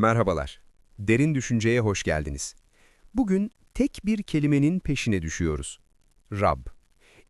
Merhabalar. Derin Düşünce'ye hoş geldiniz. Bugün tek bir kelimenin peşine düşüyoruz. Rab.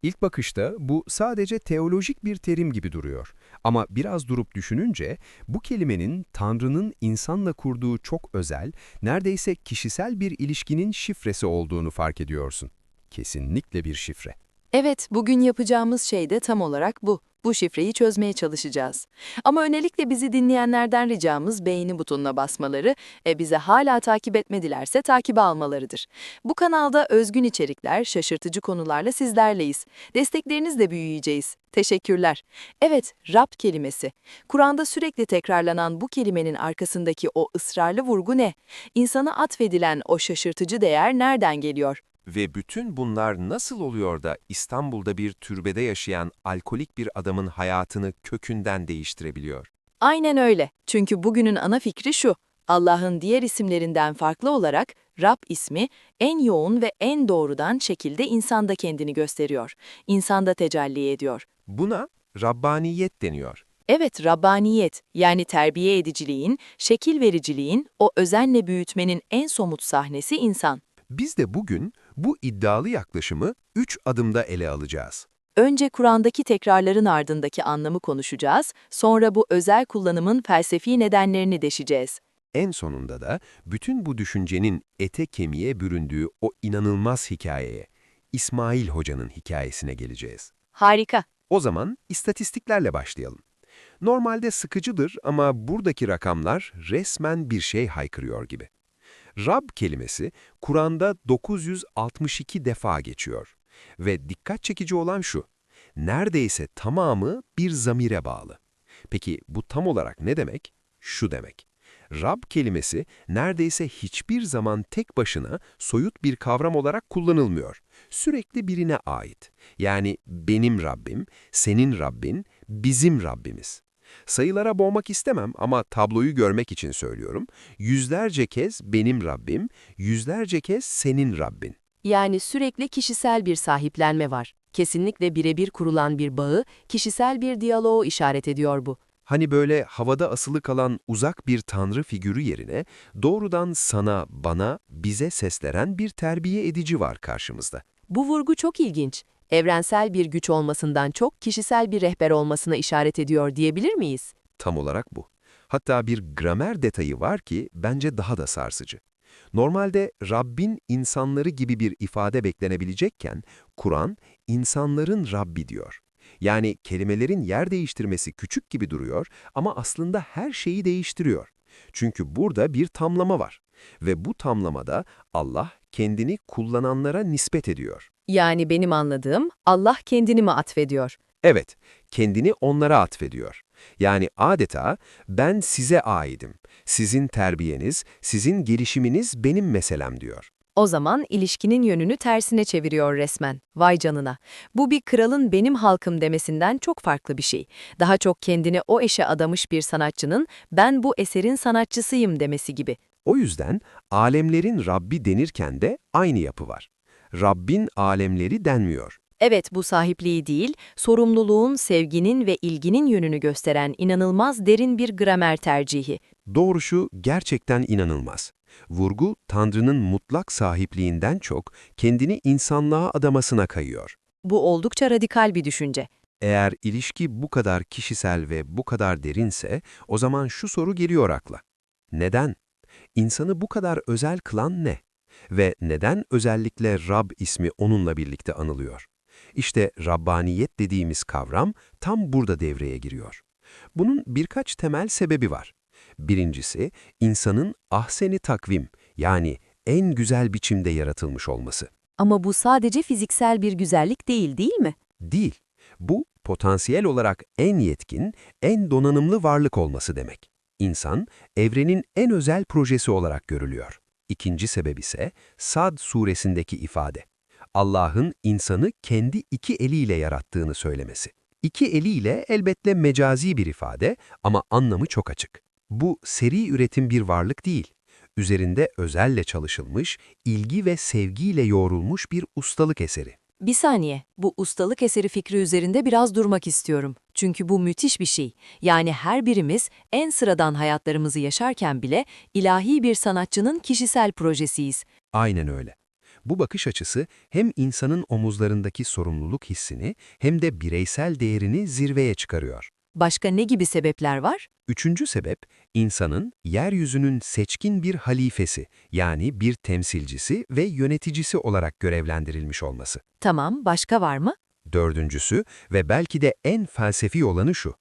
İlk bakışta bu sadece teolojik bir terim gibi duruyor. Ama biraz durup düşününce bu kelimenin Tanrı'nın insanla kurduğu çok özel, neredeyse kişisel bir ilişkinin şifresi olduğunu fark ediyorsun. Kesinlikle bir şifre. Evet, bugün yapacağımız şey de tam olarak bu. Bu şifreyi çözmeye çalışacağız. Ama önelikle bizi dinleyenlerden ricamız beğeni butonuna basmaları, e bize hala takip etmedilerse takibe almalarıdır. Bu kanalda özgün içerikler, şaşırtıcı konularla sizlerleyiz. Desteklerinizle büyüyeceğiz. Teşekkürler. Evet, Rab kelimesi. Kur'an'da sürekli tekrarlanan bu kelimenin arkasındaki o ısrarlı vurgu ne? İnsana atfedilen o şaşırtıcı değer nereden geliyor? Ve bütün bunlar nasıl oluyor da İstanbul'da bir türbede yaşayan alkolik bir adamın hayatını kökünden değiştirebiliyor? Aynen öyle. Çünkü bugünün ana fikri şu. Allah'ın diğer isimlerinden farklı olarak Rab ismi en yoğun ve en doğrudan şekilde insanda kendini gösteriyor. İnsanda tecelli ediyor. Buna Rabbaniyet deniyor. Evet, Rabbaniyet yani terbiye ediciliğin, şekil vericiliğin, o özenle büyütmenin en somut sahnesi insan. Biz de bugün bu iddialı yaklaşımı üç adımda ele alacağız. Önce Kur'an'daki tekrarların ardındaki anlamı konuşacağız, sonra bu özel kullanımın felsefi nedenlerini deşeceğiz. En sonunda da bütün bu düşüncenin ete kemiğe büründüğü o inanılmaz hikayeye, İsmail Hoca'nın hikayesine geleceğiz. Harika. O zaman istatistiklerle başlayalım. Normalde sıkıcıdır ama buradaki rakamlar resmen bir şey haykırıyor gibi. Rab kelimesi Kur'an'da 962 defa geçiyor. Ve dikkat çekici olan şu, neredeyse tamamı bir zamire bağlı. Peki bu tam olarak ne demek? Şu demek. Rab kelimesi neredeyse hiçbir zaman tek başına soyut bir kavram olarak kullanılmıyor. Sürekli birine ait. Yani benim Rabbim, senin Rabbin, bizim Rabbimiz. Sayılara boğmak istemem ama tabloyu görmek için söylüyorum. Yüzlerce kez benim Rabbim, yüzlerce kez senin Rabbin. Yani sürekli kişisel bir sahiplenme var. Kesinlikle birebir kurulan bir bağı, kişisel bir diyaloğu işaret ediyor bu. Hani böyle havada asılı kalan uzak bir tanrı figürü yerine doğrudan sana, bana, bize seslenen bir terbiye edici var karşımızda. Bu vurgu çok ilginç. Evrensel bir güç olmasından çok kişisel bir rehber olmasına işaret ediyor diyebilir miyiz? Tam olarak bu. Hatta bir gramer detayı var ki bence daha da sarsıcı. Normalde Rabbin insanları gibi bir ifade beklenebilecekken Kur'an insanların Rabbi diyor. Yani kelimelerin yer değiştirmesi küçük gibi duruyor ama aslında her şeyi değiştiriyor. Çünkü burada bir tamlama var ve bu tamlamada Allah kendini kullananlara nispet ediyor. Yani benim anladığım Allah kendini mi atfediyor? Evet, kendini onlara atfediyor. Yani adeta ben size aidim, sizin terbiyeniz, sizin gelişiminiz benim meselem diyor. O zaman ilişkinin yönünü tersine çeviriyor resmen. Vay canına. Bu bir kralın benim halkım demesinden çok farklı bir şey. Daha çok kendini o eşe adamış bir sanatçının ben bu eserin sanatçısıyım demesi gibi. O yüzden alemlerin Rabbi denirken de aynı yapı var. Rabbin alemleri denmiyor. Evet bu sahipliği değil, sorumluluğun, sevginin ve ilginin yönünü gösteren inanılmaz derin bir gramer tercihi. Doğrusu gerçekten inanılmaz. Vurgu, Tanrı'nın mutlak sahipliğinden çok kendini insanlığa adamasına kayıyor. Bu oldukça radikal bir düşünce. Eğer ilişki bu kadar kişisel ve bu kadar derinse, o zaman şu soru geliyor akla. Neden? İnsanı bu kadar özel kılan ne? Ve neden özellikle Rab ismi onunla birlikte anılıyor? İşte Rabbaniyet dediğimiz kavram tam burada devreye giriyor. Bunun birkaç temel sebebi var. Birincisi, insanın ahseni takvim yani en güzel biçimde yaratılmış olması. Ama bu sadece fiziksel bir güzellik değil, değil mi? Değil, bu potansiyel olarak en yetkin, en donanımlı varlık olması demek. İnsan, evrenin en özel projesi olarak görülüyor. İkinci sebep ise Sad suresindeki ifade. Allah'ın insanı kendi iki eliyle yarattığını söylemesi. İki eliyle elbette mecazi bir ifade ama anlamı çok açık. Bu seri üretim bir varlık değil. Üzerinde özelle çalışılmış, ilgi ve sevgiyle yoğrulmuş bir ustalık eseri. Bir saniye, bu ustalık eseri fikri üzerinde biraz durmak istiyorum. Çünkü bu müthiş bir şey. Yani her birimiz en sıradan hayatlarımızı yaşarken bile ilahi bir sanatçının kişisel projesiyiz. Aynen öyle. Bu bakış açısı hem insanın omuzlarındaki sorumluluk hissini hem de bireysel değerini zirveye çıkarıyor. Başka ne gibi sebepler var? Üçüncü sebep, insanın yeryüzünün seçkin bir halifesi, yani bir temsilcisi ve yöneticisi olarak görevlendirilmiş olması. Tamam, başka var mı? Dördüncüsü ve belki de en felsefi olanı şu.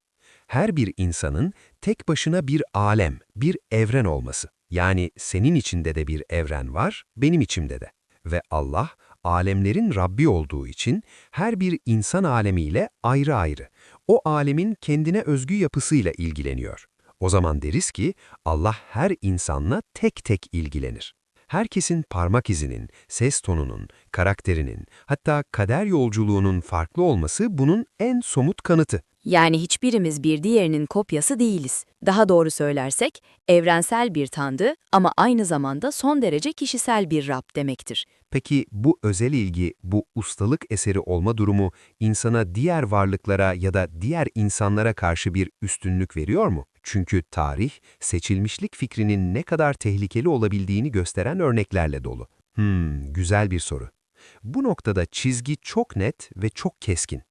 Her bir insanın tek başına bir alem, bir evren olması. Yani senin içinde de bir evren var, benim içimde de. Ve Allah, alemlerin Rabbi olduğu için her bir insan alemiyle ayrı ayrı, o alemin kendine özgü yapısıyla ilgileniyor. O zaman deriz ki Allah her insanla tek tek ilgilenir. Herkesin parmak izinin, ses tonunun, karakterinin, hatta kader yolculuğunun farklı olması bunun en somut kanıtı. Yani hiçbirimiz bir diğerinin kopyası değiliz. Daha doğru söylersek, evrensel bir tanrı ama aynı zamanda son derece kişisel bir Rab demektir. Peki bu özel ilgi, bu ustalık eseri olma durumu insana diğer varlıklara ya da diğer insanlara karşı bir üstünlük veriyor mu? Çünkü tarih, seçilmişlik fikrinin ne kadar tehlikeli olabildiğini gösteren örneklerle dolu. Hmm, güzel bir soru. Bu noktada çizgi çok net ve çok keskin.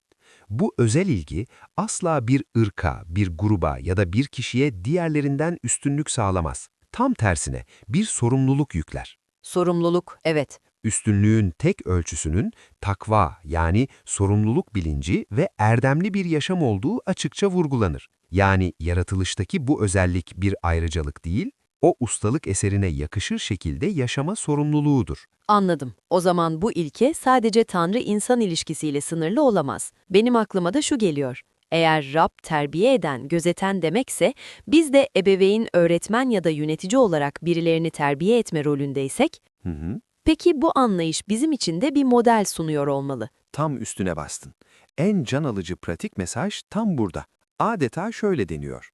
Bu özel ilgi asla bir ırka, bir gruba ya da bir kişiye diğerlerinden üstünlük sağlamaz. Tam tersine bir sorumluluk yükler. Sorumluluk, evet. Üstünlüğün tek ölçüsünün takva yani sorumluluk bilinci ve erdemli bir yaşam olduğu açıkça vurgulanır. Yani yaratılıştaki bu özellik bir ayrıcalık değil, o ustalık eserine yakışır şekilde yaşama sorumluluğudur. Anladım. O zaman bu ilke sadece Tanrı-insan ilişkisiyle sınırlı olamaz. Benim aklıma da şu geliyor. Eğer Rab terbiye eden, gözeten demekse, biz de ebeveyn, öğretmen ya da yönetici olarak birilerini terbiye etme rolündeysek, Hı hı. peki bu anlayış bizim için de bir model sunuyor olmalı. Tam üstüne bastın. En can alıcı pratik mesaj tam burada. Adeta şöyle deniyor.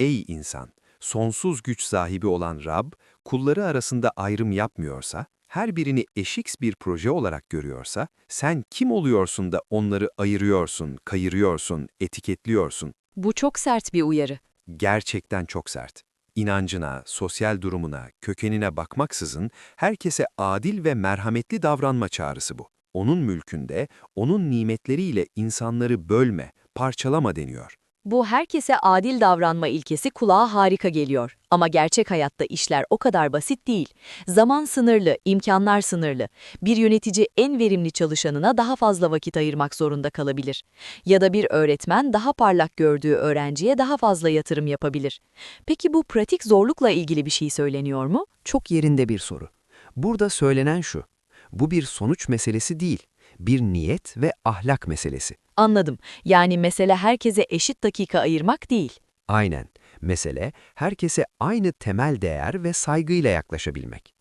Ey insan! Sonsuz güç sahibi olan Rab, kulları arasında ayrım yapmıyorsa, her birini eşik bir proje olarak görüyorsa, sen kim oluyorsun da onları ayırıyorsun, kayırıyorsun, etiketliyorsun? Bu çok sert bir uyarı. Gerçekten çok sert. İnancına, sosyal durumuna, kökenine bakmaksızın herkese adil ve merhametli davranma çağrısı bu. Onun mülkünde, onun nimetleriyle insanları bölme, parçalama deniyor. Bu herkese adil davranma ilkesi kulağa harika geliyor. Ama gerçek hayatta işler o kadar basit değil. Zaman sınırlı, imkanlar sınırlı. Bir yönetici en verimli çalışanına daha fazla vakit ayırmak zorunda kalabilir. Ya da bir öğretmen daha parlak gördüğü öğrenciye daha fazla yatırım yapabilir. Peki bu pratik zorlukla ilgili bir şey söyleniyor mu? Çok yerinde bir soru. Burada söylenen şu. Bu bir sonuç meselesi değil, bir niyet ve ahlak meselesi. Anladım. Yani mesele herkese eşit dakika ayırmak değil. Aynen. Mesele, herkese aynı temel değer ve saygıyla yaklaşabilmek.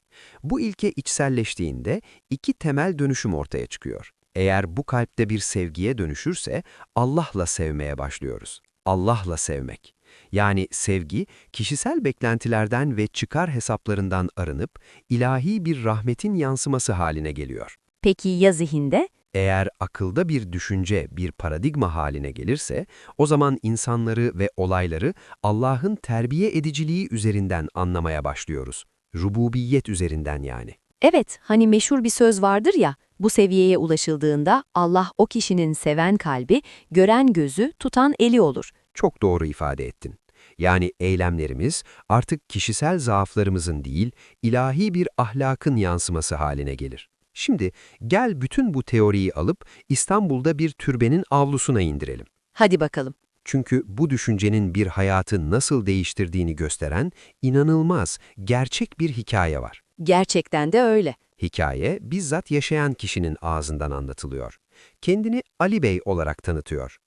Bu ilke içselleştiğinde iki temel dönüşüm ortaya çıkıyor. Eğer bu kalpte bir sevgiye dönüşürse Allah'la sevmeye başlıyoruz. Allah'la sevmek. Yani sevgi, kişisel beklentilerden ve çıkar hesaplarından arınıp ilahi bir rahmetin yansıması haline geliyor. Peki ya zihinde? Eğer akılda bir düşünce, bir paradigma haline gelirse, o zaman insanları ve olayları Allah'ın terbiye ediciliği üzerinden anlamaya başlıyoruz. Rububiyet üzerinden yani. Evet, hani meşhur bir söz vardır ya, bu seviyeye ulaşıldığında Allah o kişinin seven kalbi, gören gözü, tutan eli olur. Çok doğru ifade ettin. Yani eylemlerimiz artık kişisel zaaflarımızın değil, ilahi bir ahlakın yansıması haline gelir. Şimdi gel bütün bu teoriyi alıp İstanbul'da bir türbenin avlusuna indirelim. Hadi bakalım. Çünkü bu düşüncenin bir hayatı nasıl değiştirdiğini gösteren inanılmaz, gerçek bir hikaye var. Gerçekten de öyle. Hikaye bizzat yaşayan kişinin ağzından anlatılıyor. Kendini Ali Bey olarak tanıtıyor.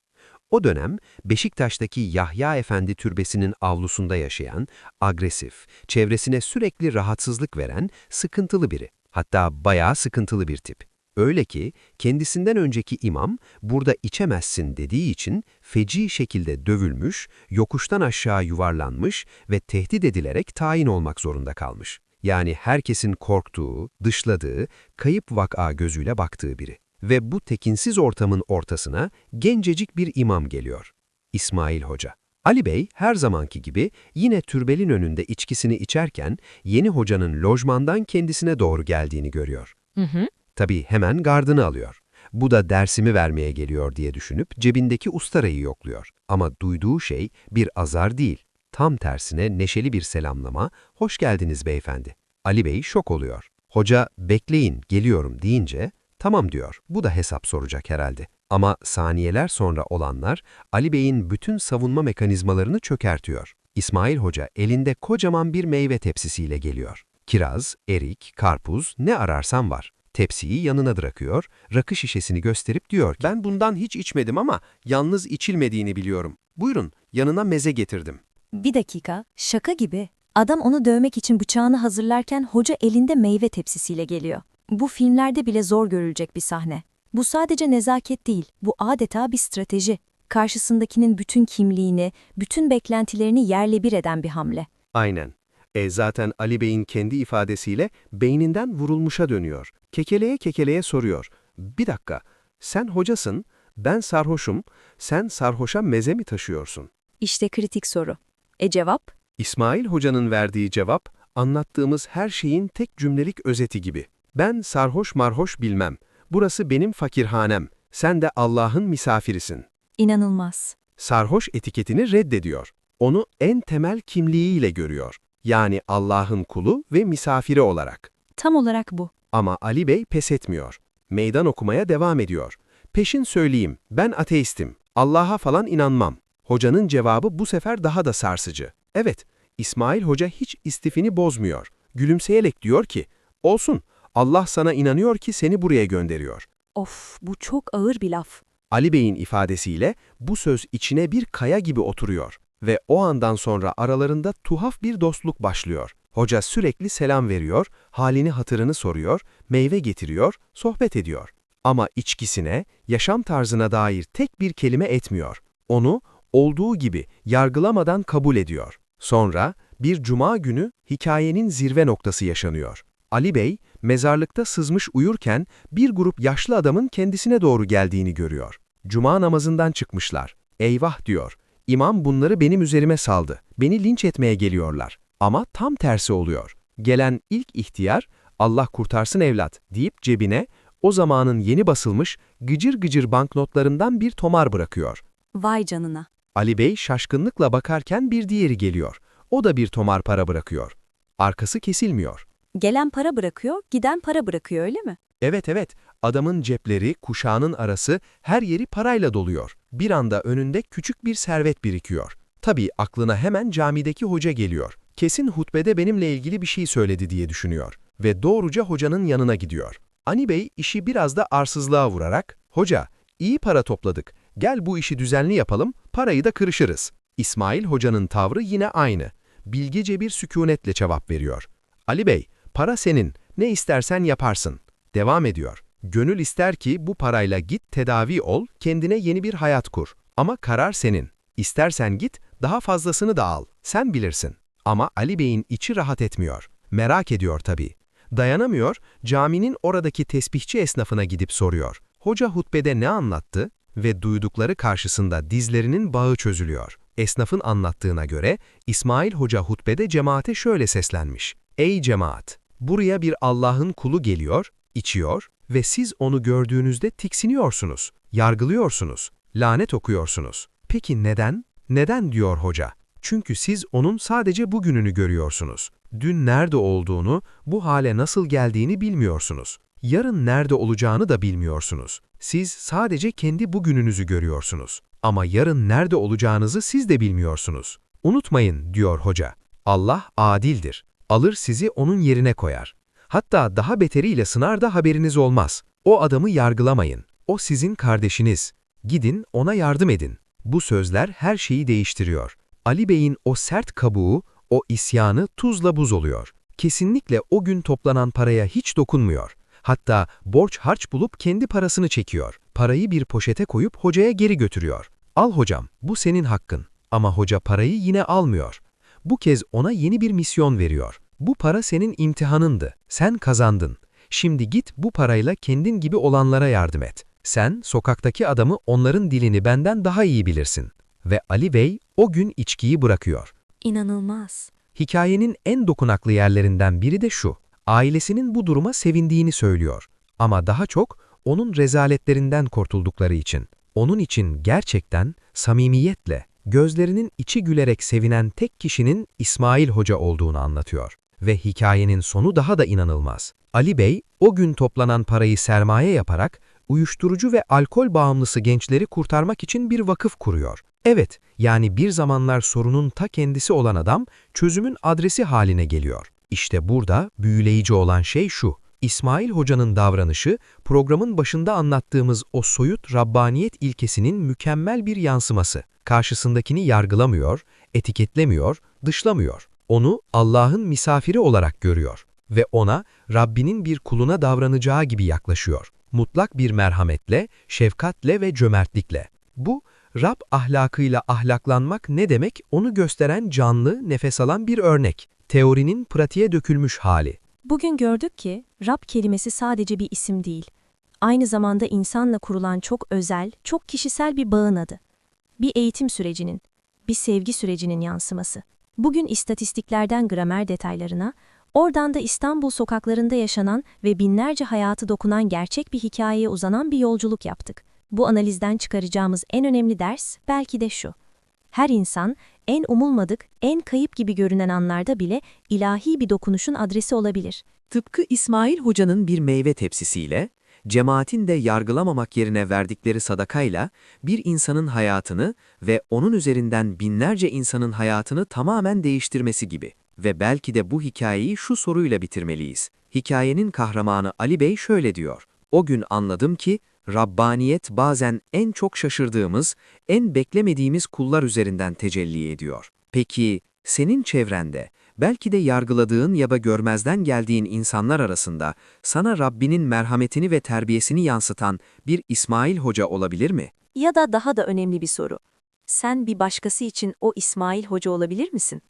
O dönem Beşiktaş'taki Yahya Efendi Türbesi'nin avlusunda yaşayan, agresif, çevresine sürekli rahatsızlık veren, sıkıntılı biri. Hatta bayağı sıkıntılı bir tip. Öyle ki kendisinden önceki imam burada içemezsin dediği için feci şekilde dövülmüş, yokuştan aşağı yuvarlanmış ve tehdit edilerek tayin olmak zorunda kalmış. Yani herkesin korktuğu, dışladığı, kayıp vaka gözüyle baktığı biri. Ve bu tekinsiz ortamın ortasına gencecik bir imam geliyor. İsmail Hoca. Ali Bey her zamanki gibi yine türbelin önünde içkisini içerken yeni hocanın lojmandan kendisine doğru geldiğini görüyor. Hı hı. Tabii hemen gardını alıyor. Bu da dersimi vermeye geliyor diye düşünüp cebindeki ustarayı yokluyor. Ama duyduğu şey bir azar değil. Tam tersine neşeli bir selamlama, hoş geldiniz beyefendi. Ali Bey şok oluyor. Hoca, bekleyin, geliyorum deyince, tamam diyor, bu da hesap soracak herhalde. Ama saniyeler sonra olanlar, Ali Bey'in bütün savunma mekanizmalarını çökertiyor. İsmail Hoca elinde kocaman bir meyve tepsisiyle geliyor. Kiraz, erik, karpuz, ne ararsan var. Tepsiyi yanına bırakıyor, rakı şişesini gösterip diyor ki, Ben bundan hiç içmedim ama yalnız içilmediğini biliyorum. Buyurun, yanına meze getirdim. Bir dakika, şaka gibi. Adam onu dövmek için bıçağını hazırlarken hoca elinde meyve tepsisiyle geliyor. Bu filmlerde bile zor görülecek bir sahne. Bu sadece nezaket değil, bu adeta bir strateji. Karşısındakinin bütün kimliğini, bütün beklentilerini yerle bir eden bir hamle. Aynen. E zaten Ali Bey'in kendi ifadesiyle beyninden vurulmuşa dönüyor. Kekeleye kekeleye soruyor. Bir dakika, sen hocasın, ben sarhoşum, sen sarhoşa meze mi taşıyorsun? İşte kritik soru. E cevap? İsmail Hoca'nın verdiği cevap, anlattığımız her şeyin tek cümlelik özeti gibi. Ben sarhoş marhoş bilmem. Burası benim fakirhanem. Sen de Allah'ın misafirisin. İnanılmaz. Sarhoş etiketini reddediyor. Onu en temel kimliğiyle görüyor. Yani Allah'ın kulu ve misafiri olarak. Tam olarak bu. Ama Ali Bey pes etmiyor. Meydan okumaya devam ediyor. Peşin söyleyeyim, ben ateistim. Allah'a falan inanmam. Hocanın cevabı bu sefer daha da sarsıcı. Evet, İsmail Hoca hiç istifini bozmuyor. Gülümseyerek diyor ki, olsun, Allah sana inanıyor ki seni buraya gönderiyor. Of, bu çok ağır bir laf. Ali Bey'in ifadesiyle bu söz içine bir kaya gibi oturuyor ve o andan sonra aralarında tuhaf bir dostluk başlıyor. Hoca sürekli selam veriyor, halini hatırını soruyor, meyve getiriyor, sohbet ediyor. Ama içkisine, yaşam tarzına dair tek bir kelime etmiyor. Onu olduğu gibi yargılamadan kabul ediyor. Sonra bir cuma günü hikayenin zirve noktası yaşanıyor. Ali Bey, mezarlıkta sızmış uyurken bir grup yaşlı adamın kendisine doğru geldiğini görüyor. Cuma namazından çıkmışlar. Eyvah diyor. İmam bunları benim üzerime saldı. Beni linç etmeye geliyorlar. Ama tam tersi oluyor. Gelen ilk ihtiyar, Allah kurtarsın evlat deyip cebine o zamanın yeni basılmış gıcır gıcır banknotlarından bir tomar bırakıyor. Vay canına. Ali Bey şaşkınlıkla bakarken bir diğeri geliyor. O da bir tomar para bırakıyor. Arkası kesilmiyor. Gelen para bırakıyor, giden para bırakıyor öyle mi? Evet evet, adamın cepleri, kuşağının arası, her yeri parayla doluyor. Bir anda önünde küçük bir servet birikiyor. Tabii aklına hemen camideki hoca geliyor. Kesin hutbede benimle ilgili bir şey söyledi diye düşünüyor. Ve doğruca hocanın yanına gidiyor. Ani Bey işi biraz da arsızlığa vurarak, ''Hoca, iyi para topladık. Gel bu işi düzenli yapalım, parayı da kırışırız.'' İsmail hocanın tavrı yine aynı. Bilgece bir sükunetle cevap veriyor. Ali Bey, para senin, ne istersen yaparsın. Devam ediyor. Gönül ister ki bu parayla git tedavi ol, kendine yeni bir hayat kur. Ama karar senin. İstersen git, daha fazlasını da al. Sen bilirsin. Ama Ali Bey'in içi rahat etmiyor. Merak ediyor tabii. Dayanamıyor, caminin oradaki tesbihçi esnafına gidip soruyor. Hoca hutbede ne anlattı? Ve duydukları karşısında dizlerinin bağı çözülüyor. Esnafın anlattığına göre İsmail Hoca hutbede cemaate şöyle seslenmiş. Ey cemaat! Buraya bir Allah'ın kulu geliyor, içiyor ve siz onu gördüğünüzde tiksiniyorsunuz, yargılıyorsunuz, lanet okuyorsunuz. Peki neden? Neden diyor hoca? Çünkü siz onun sadece bugününü görüyorsunuz. Dün nerede olduğunu, bu hale nasıl geldiğini bilmiyorsunuz. Yarın nerede olacağını da bilmiyorsunuz. Siz sadece kendi bugününüzü görüyorsunuz. Ama yarın nerede olacağınızı siz de bilmiyorsunuz. Unutmayın, diyor hoca. Allah adildir. Alır sizi onun yerine koyar. Hatta daha beteriyle sınar da haberiniz olmaz. O adamı yargılamayın. O sizin kardeşiniz. Gidin ona yardım edin. Bu sözler her şeyi değiştiriyor. Ali Bey'in o sert kabuğu, o isyanı tuzla buz oluyor. Kesinlikle o gün toplanan paraya hiç dokunmuyor. Hatta borç harç bulup kendi parasını çekiyor. Parayı bir poşete koyup hocaya geri götürüyor. Al hocam, bu senin hakkın. Ama hoca parayı yine almıyor. Bu kez ona yeni bir misyon veriyor. Bu para senin imtihanındı. Sen kazandın. Şimdi git bu parayla kendin gibi olanlara yardım et. Sen sokaktaki adamı onların dilini benden daha iyi bilirsin. Ve Ali Bey o gün içkiyi bırakıyor. İnanılmaz. Hikayenin en dokunaklı yerlerinden biri de şu. Ailesinin bu duruma sevindiğini söylüyor. Ama daha çok onun rezaletlerinden kurtuldukları için. Onun için gerçekten samimiyetle, gözlerinin içi gülerek sevinen tek kişinin İsmail Hoca olduğunu anlatıyor. Ve hikayenin sonu daha da inanılmaz. Ali Bey, o gün toplanan parayı sermaye yaparak, uyuşturucu ve alkol bağımlısı gençleri kurtarmak için bir vakıf kuruyor. Evet, yani bir zamanlar sorunun ta kendisi olan adam, çözümün adresi haline geliyor. İşte burada büyüleyici olan şey şu. İsmail Hoca'nın davranışı, programın başında anlattığımız o soyut Rabbaniyet ilkesinin mükemmel bir yansıması. Karşısındakini yargılamıyor, etiketlemiyor, dışlamıyor. Onu Allah'ın misafiri olarak görüyor ve ona Rabbinin bir kuluna davranacağı gibi yaklaşıyor. Mutlak bir merhametle, şefkatle ve cömertlikle. Bu, Rab ahlakıyla ahlaklanmak ne demek onu gösteren canlı, nefes alan bir örnek. Teorinin pratiğe dökülmüş hali. Bugün gördük ki Rab kelimesi sadece bir isim değil. Aynı zamanda insanla kurulan çok özel, çok kişisel bir bağın adı. Bir eğitim sürecinin, bir sevgi sürecinin yansıması. Bugün istatistiklerden gramer detaylarına, oradan da İstanbul sokaklarında yaşanan ve binlerce hayatı dokunan gerçek bir hikayeye uzanan bir yolculuk yaptık. Bu analizden çıkaracağımız en önemli ders belki de şu. Her insan, en umulmadık, en kayıp gibi görünen anlarda bile ilahi bir dokunuşun adresi olabilir. Tıpkı İsmail Hoca'nın bir meyve tepsisiyle, cemaatin de yargılamamak yerine verdikleri sadakayla bir insanın hayatını ve onun üzerinden binlerce insanın hayatını tamamen değiştirmesi gibi. Ve belki de bu hikayeyi şu soruyla bitirmeliyiz. Hikayenin kahramanı Ali Bey şöyle diyor. O gün anladım ki, Rabbaniyet bazen en çok şaşırdığımız, en beklemediğimiz kullar üzerinden tecelli ediyor. Peki, senin çevrende, belki de yargıladığın ya da görmezden geldiğin insanlar arasında sana Rabbinin merhametini ve terbiyesini yansıtan bir İsmail Hoca olabilir mi? Ya da daha da önemli bir soru. Sen bir başkası için o İsmail Hoca olabilir misin?